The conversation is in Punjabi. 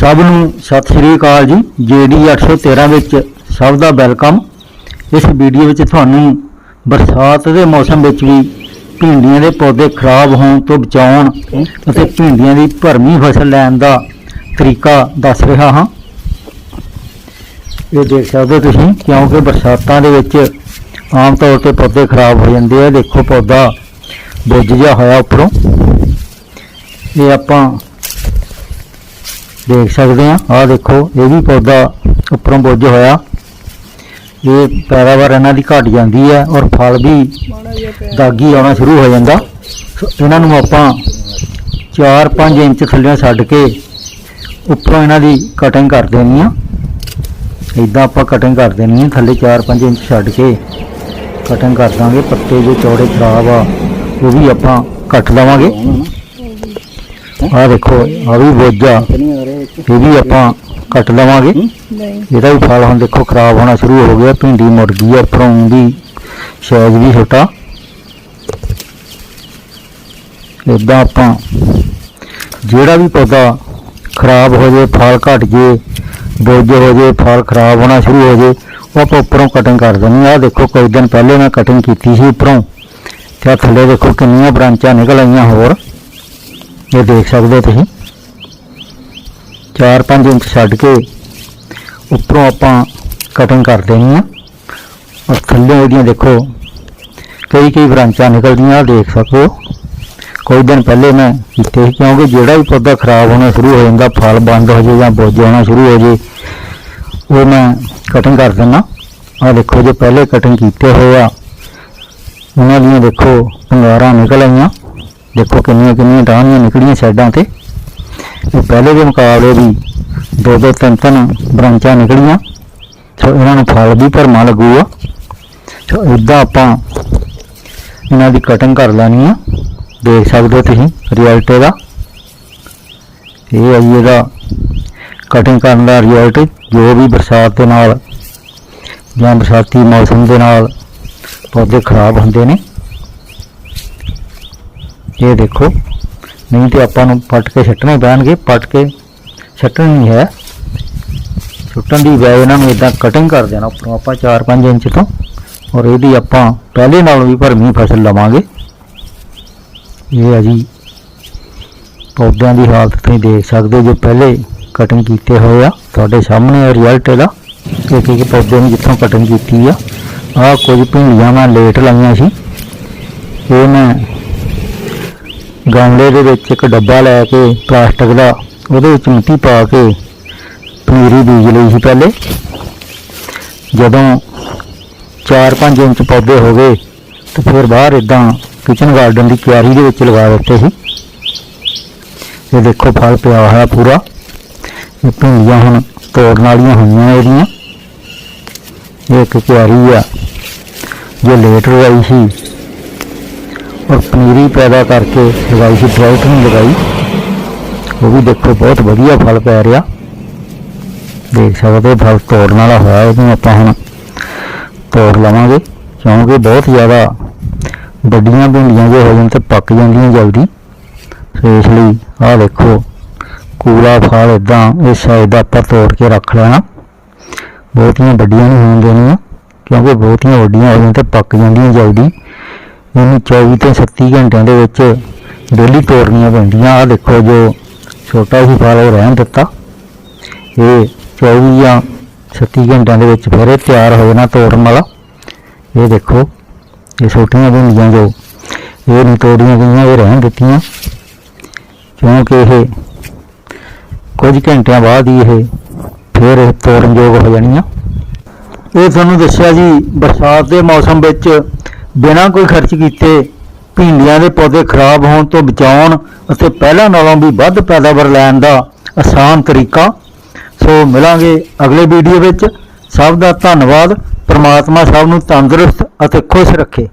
ਸਭ ਨੂੰ ਸਤਿ ਸ਼੍ਰੀ ਅਕਾਲ ਜੀ। ਜੀਡੀ 813 ਵਿੱਚ ਸਭ ਦਾ ਵੈਲਕਮ। ਇਸ ਵੀਡੀਓ ਵਿੱਚ ਤੁਹਾਨੂੰ ਬਰਸਾਤ ਦੇ ਮੌਸਮ ਵਿੱਚ ਵੀ ਭਿੰਡੀਆਂ ਦੇ ਪੌਦੇ ਖਰਾਬ ਹੋਣ ਤੋਂ ਬਚਾਉਣ ਅਤੇ ਭਿੰਡੀਆਂ ਦੀ ਭਰਮੀ ਫਸਲ ਲੈਣ ਦਾ ਤਰੀਕਾ ਦੱਸ ਰਿਹਾ ਹਾਂ। ਇਹ ਦੇਖ ਸਕਦੇ ਹੋ ਤੁਸੀਂ, ਕਿਉਂਕਿ ਬਰਸਾਤਾਂ ਦੇ ਵਿੱਚ ਆਮ ਤੌਰ ਤੇ ਪੌਦੇ ਖਰਾਬ ਹੋ ਜਾਂਦੇ ਆ। ਦੇਖੋ, ਪੌਦਾ ਬੁੱਝ ਜਿਹਾ ਹੋਇਆ ਉੱਪਰੋਂ। ਇਹ ਆਪਾਂ ਦੇਖ ਸਕਦੇ ਆ। ਆਹ ਦੇਖੋ, ਇਹ ਵੀ ਪੌਦਾ ਉੱਪਰੋਂ ਬੁੱਝ ਹੋਇਆ। ਇਹ ਪੈਦਾਵਾਰ ਇਹਨਾਂ ਦੀ ਘਟ ਜਾਂਦੀ ਹੈ ਔਰ ਫਲ ਵੀ ਦਾਗੀ ਆਉਣਾ ਸ਼ੁਰੂ ਹੋ ਜਾਂਦਾ। ਸੋ ਇਹਨਾਂ ਨੂੰ ਆਪਾਂ 4-5 ਇੰਚ ਥੱਲੇ ਛੱਡ ਕੇ ਉੱਪਰੋਂ ਇਹਨਾਂ ਦੀ ਕਟਿੰਗ ਕਰ ਦੇਣੀ ਆ। ਇਦਾਂ ਆਪਾਂ ਕਟਿੰਗ ਕਰ ਦੇਣੀ ਆ। ਥੱਲੇ 4-5 ਇੰਚ ਛੱਡ ਕੇ ਕਟਿੰਗ ਕਰ ਦਾਂਗੇ। ਪੱਤੇ ਜੋ ਚੌੜੇ ਖਰਾਬ ਆ, ਉਹ ਵੀ ਆਪਾਂ ਕੱਟ ਲਵਾਂਗੇ। ਆਹ ਦੇਖੋ ਆ ਵੀ ਬੋਝਾ ਇਹ ਵੀ ਆਪਾਂ ਕੱਟ ਲਵਾਂਗੇ। ਇਹਦਾ ਵੀ ਫਲ ਹੁਣ ਦੇਖੋ ਖਰਾਬ ਹੋਣਾ ਸ਼ੁਰੂ ਹੋ ਗਿਆ ਭਿੰਡੀ ਮੁੜ ਗਈ ਆ ਉੱਪਰੋਂ ਦੀ ਸਾਈਜ਼ ਵੀ ਛੋਟਾ। ਇਦਾਂ ਆਪਾਂ ਜਿਹੜਾ ਵੀ ਪੌਦਾ ਖਰਾਬ ਹੋ ਜੇ ਫਲ ਘਟ ਜੇ ਬੋਝ ਹੋ ਜੇ ਫਲ ਖਰਾਬ ਹੋਣਾ ਸ਼ੁਰੂ ਹੋ ਜੇ ਉਹ ਆਪਾਂ ਉੱਪਰੋਂ ਕਟਿੰਗ ਕਰ ਦੇਣੀ ਆ। ਦੇਖੋ ਕੁਝ ਦਿਨ ਪਹਿਲੇ ਮੈਂ ਕਟਿੰਗ ਕੀਤੀ ਸੀ ਉੱਪਰੋਂ। ਤੇ ਥੱਲੇ ਦੇਖੋ ਕਿੰਨੀਆਂ ਬ੍ਰਾਂਚਾਂ ਨਿਕਲ ਆਈਆਂ ਹੋਰ। ਇਹ ਦੇਖ ਸਕਦੇ ਹੋ ਤੁਸੀਂ। 4-5 ਇੰਚ ਛੱਡ ਕੇ ਉੱਪਰੋਂ ਆਪਾਂ ਕਟਿੰਗ ਕਰ ਦੇਣੀ ਆ ਔਰ ਥੱਲੇ ਇਹਦੀਆਂ ਦੇਖੋ ਕਈ ਕਈ ਬ੍ਰਾਂਚਾਂ ਨਿਕਲਦੀਆਂ ਆਹ ਦੇਖ ਸਕਦੇ ਹੋ ਕੋਈ ਦਿਨ ਪਹਿਲੇ ਮੈਂ ਕੀਤੇ ਸੀ ਕਿਉਂਕਿ ਜਿਹੜਾ ਵੀ ਪੌਦਾ ਖਰਾਬ ਹੋਣਾ ਸ਼ੁਰੂ ਹੋ ਜਾਂਦਾ ਫਲ ਬੰਦ ਹੋ ਜੇ ਜਾਂ ਬੁੱਝ ਹੋਣਾ ਸ਼ੁਰੂ ਹੋ ਜੇ ਉਹ ਮੈਂ ਕਟਿੰਗ ਕਰ ਦਿੰਦਾ ਆਹ ਦੇਖੋ ਜੋ ਪਹਿਲੇ ਕਟਿੰਗ ਕੀਤੇ ਹੋਏ ਆ ਉਹਨਾਂ ਦੀਆਂ ਦੇਖੋ ਅੰਗਾਰਾਂ ਨਿਕਲ ਆਈਆਂ ਦੇਖੋ ਕਿੰਨੀਆਂ ਕਿੰਨੀਆਂ ਟਾਹਣੀਆਂ ਨਿਕਲੀਆਂ ਸਾਈਡਾਂ ਤੇ ਇਹ ਪਹਿਲੇ ਦੇ ਮੁਕਾਬਲੇ ਵੀ ਦੋ ਦੋ ਤਿੰਨ ਤਿੰਨ ਬ੍ਰਾਂਚਾਂ ਨਿਕਲੀਆਂ ਸੋ ਇਹਨਾਂ ਨੂੰ ਫਲ ਵੀ ਭਰਮਾ ਲੱਗੂਗਾ ਸੋ ਇਦਾਂ ਆਪਾਂ ਇਹਨਾਂ ਦੀ ਕਟਿੰਗ ਕਰ ਲੈਣੀ ਆ। ਦੇਖ ਸਕਦੇ ਹੋ ਤੁਸੀਂ ਰਿਜ਼ਲਟ ਇਹਦਾ ਇਹ ਹੈ ਜੀ ਇਹਦਾ ਕਟਿੰਗ ਕਰਨ ਦਾ ਰਿਜ਼ਲਟ ਜੋ ਵੀ ਬਰਸਾਤ ਦੇ ਨਾਲ ਜਾਂ ਬਰਸਾਤੀ ਮੌਸਮ ਦੇ ਨਾਲ ਪੌਦੇ ਖਰਾਬ ਹੁੰਦੇ ਨੇ। ਇਹ ਦੇਖੋ। ਨਹੀਂ ਤੇ ਆਪਾਂ ਨੂੰ ਪੱਟ ਕੇ ਛੱਟਣੇ ਪੈਣਗੇ, ਪੱਟ ਕੇ ਛੱਟਣ ਨਹੀਂ ਹੈ। ਛੁੱਟਣ ਦੀ ਬਜਾਏ ਇਹਨਾਂ ਨੂੰ ਇਦਾਂ ਕਟਿੰਗ ਕਰ ਦੇਣਾ ਉੱਪਰੋਂ, ਆਪਾਂ 4-5 ਇੰਚ ਤੋਂ। ਔਰ ਇਹਦੀ ਆਪਾਂ ਪਹਿਲੇ ਨਾਲੋਂ ਵੀ ਭਰਮੀ ਫਸਲ ਲਵਾਂਗੇ। ਇਹ ਹੈ ਜੀ, ਪੌਦਿਆਂ ਦੀ ਹਾਲਤ ਤੁਸੀਂ ਦੇਖ ਸਕਦੇ ਹੋ ਜੋ ਪਹਿਲੇ ਕਟਿੰਗ ਕੀਤੇ ਹੋਏ ਆ। ਤੁਹਾਡੇ ਸਾਹਮਣੇ ਰਿਜ਼ਲਟ ਇਹਦਾ। ਇੱਕ ਇੱਕ ਪੌਦੇ ਨੂੰ ਜਿੱਥੋਂ ਕਟਿੰਗ ਕੀਤੀ ਆ। ਆਹ ਕੁਝ ਭਿੰਡੀਆਂ ਮੈਂ ਲੇਟ ਲਾਈਆਂ ਸੀ। ਇਹ ਮੈਂ ਗਮਲੇ ਦੇ ਵਿੱਚ ਇੱਕ ਡੱਬਾ ਲੈ ਕੇ ਪਲਾਸਟਿਕ ਦਾ ਉਹਦੇ ਵਿੱਚ ਮਿੱਟੀ ਪਾ ਕੇ ਪਨੀਰੀ ਬੀਜ ਲਈ ਸੀ ਪਹਿਲੇ। ਜਦੋਂ 4-5 ਇੰਚ ਪੌਦੇ ਹੋ ਗਏ ਤੇ ਫਿਰ ਬਾਹਰ ਇਦਾਂ ਕਿਚਨ ਗਾਰਡਨ ਦੀ ਕਿਆਰੀ ਦੇ ਵਿੱਚ ਲਗਾ ਦਿੱਤੇ ਸੀ। ਇਹ ਦੇਖੋ ਫਲ ਪਿਆ ਹੋਇਆ ਪੂਰਾ। ਇਹ ਭਿੰਡੀਆਂ ਹੁਣ ਤੋੜਨ ਵਾਲੀਆਂ ਹੋਈਆਂ ਇਹਦੀਆਂ। ਇਹ ਇੱਕ ਕਿਆਰੀ ਆ। ਜੇ ਲੇਟ ਲਗਾਈ ਸੀ ਔਰ ਪਨੀਰੀ ਪੈਦਾ ਕਰਕੇ ਲਗਾਈ ਸੀ ਡਰਾਊਟ ਨਹੀਂ ਲਗਾਈ। ਉਹ ਵੀ ਦੇਖੋ, ਬਹੁਤ ਵਧੀਆ ਫਲ ਪੈ ਰਿਹਾ। ਦੇਖ ਸਕਦੇ ਹੋ, ਫਲ ਤੋੜਨ ਵਾਲਾ ਹੋਇਆ ਇਹਨੂੰ ਆਪਾਂ ਹੁਣ। ਤੋੜ ਲਵਾਂਗੇ, ਕਿਉਂਕਿ ਬਹੁਤ ਜ਼ਿਆਦਾ ਵੱਡੀਆਂ ਭਿੰਡੀਆਂ ਜੇ ਹੋ ਜਾਣ ਤੇ ਪੱਕ ਜਾਂਦੀਆਂ ਜਲਦੀ। ਸੋ ਇਸ ਲਈ ਆਹ ਦੇਖੋ ਕੂਲਾ ਫਲ ਇਦਾਂ ਇਸ ਸਾਈਡ ਦਾ ਆਪਾਂ ਤੋੜ ਕੇ ਰੱਖ ਲੈਣਾ। ਬਹੁਤੀਆਂ ਵੱਡੀਆਂ ਨਹੀਂ ਹੋਣ ਦੇਣੀਆਂ, ਕਿਉਂਕਿ ਬਹੁਤੀਆਂ ਵੱਡੀਆਂ ਹੋ ਜਾਣ ਤੇ ਪੱਕ ਜਾਂਦੀਆਂ ਜਲਦੀ। ਇਹਨੂੰ 24 ਤੋਂ 37 ਘੰਟਿਆਂ ਦੇ ਵਿੱਚ ਡੇਲੀ ਤੋੜਨੀਆਂ ਪੈਂਦੀਆਂ। ਆਹ ਦੇਖੋ ਜੋ ਛੋਟਾ ਸੀ ਫਲ ਉਹ ਰਹਿਣ ਦਿੱਤਾ। ਇਹ 24 ਜਾਂ 37 ਘੰਟਿਆਂ ਦੇ ਵਿੱਚ ਫਿਰ ਇਹ ਤਿਆਰ ਹੋ ਜਾਣਾ ਤੋੜਨ ਵਾਲਾ। ਇਹ ਦੇਖੋ, ਇਹ ਛੋਟੀਆਂ ਭਿੰਡੀਆਂ ਜੋ ਇਹ ਨਹੀਂ ਤੋੜੀਆਂ ਗਈਆਂ, ਇਹ ਰਹਿਣ ਦਿੱਤੀਆਂ। ਕਿਉਂਕਿ ਇਹ ਕੁਝ ਘੰਟਿਆਂ ਬਾਅਦ ਹੀ ਇਹ ਫਿਰ ਇਹ ਤੋੜਨਯੋਗ ਹੋ ਜਾਣੀਆਂ। ਇਹ ਤੁਹਾਨੂੰ ਦੱਸਿਆ ਜੀ, ਬਰਸਾਤ ਦੇ ਮੌਸਮ ਵਿੱਚ ਬਿਨਾਂ ਕੋਈ ਖਰਚ ਕੀਤੇ ਭਿੰਡੀਆਂ ਦੇ ਪੌਦੇ ਖਰਾਬ ਹੋਣ ਤੋਂ ਬਚਾਉਣ ਅਤੇ ਪਹਿਲਾਂ ਨਾਲੋਂ ਵੀ ਵੱਧ ਪੈਦਾਵਾਰ ਲੈਣ ਦਾ ਆਸਾਨ ਤਰੀਕਾ। ਸੋ ਮਿਲਾਂਗੇ ਅਗਲੇ ਵੀਡੀਓ ਵਿੱਚ। ਸਭ ਦਾ ਧੰਨਵਾਦ। ਪ੍ਰਮਾਤਮਾ ਸਭ ਨੂੰ ਤੰਦਰੁਸਤ ਅਤੇ ਖੁਸ਼ ਰੱਖੇ।